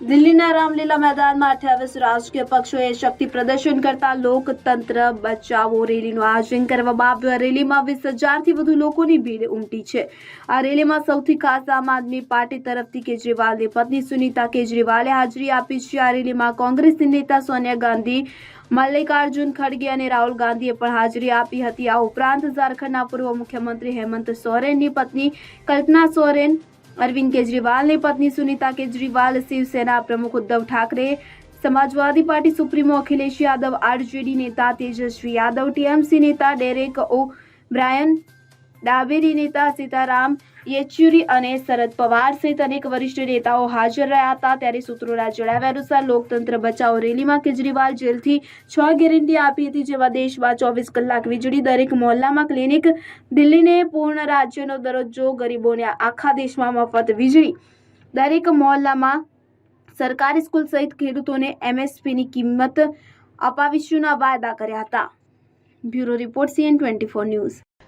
દિલ્હીના રામલીલા મેદાનમાં અઠ્યાવીસ રાજકીય પક્ષોએ શક્તિ પ્રદર્શન કરતા લોકતંત્ર બચાવો રેલીનું આયોજન કરવામાં આવ્યું. આ રેલીમાં વીસ હજારથી વધુ લોકોની ભીડ ઉમટી છે. આ રેલીમાં સૌથી ખાસ આમ આદમી પાર્ટી તરફથી કેજરીવાલની પત્ની સુનીતા કેજરીવાલે હાજરી આપી છે. આ રેલીમાં કોંગ્રેસની નેતા સોનિયા ગાંધી, મલ્લિકાર્જુન ખડગે અને રાહુલ ગાંધીએ પણ હાજરી આપી હતી. આ ઉપરાંત ઝારખંડના પૂર્વ મુખ્યમંત્રી હેમંત સોરેનની પત્ની કલ્પના સોરેન અરવિંદ કેજરીવાલની પત્ની સુનીતા કેજરીવાલ શિવસેના પ્રમુખ Uddhav Thackeray, Samajwadi party supremo Akhilesh Yadav, RJD નેતા તેજસ્વી યાદવ, ટીએમસી નેતા ડેરેક ઓ બ્રાયન ડાબેરી નેતા સીતારામ યેચુરી અને શરદ પવાર સહિત અનેક વરિષ્ઠ નેતાઓ હાજર રહ્યા હતા. ત્યારે સૂત્રોના જણાવ્યા અનુસાર લોકતંત્ર બચાવો રેલીમાં કેજરીવાલ જેલથી છ ગેરંટી આપી હતી, જેમાં દેશમાં ચોવીસ કલાક વીજળી દરેક મોહલ્લામાં ક્લિનિક, દિલ્હીને પૂર્ણ રાજ્યનો દરજ્જો, ગરીબોને આખા દેશમાં મફત વીજળી. દરેક મોહલ્લામાં સરકારી સ્કૂલ સહિત ખેડૂતોને એમએસપીની કિંમત અપાવીશુંના વાયદા કર્યા હતા. Bureau report CN twenty four news.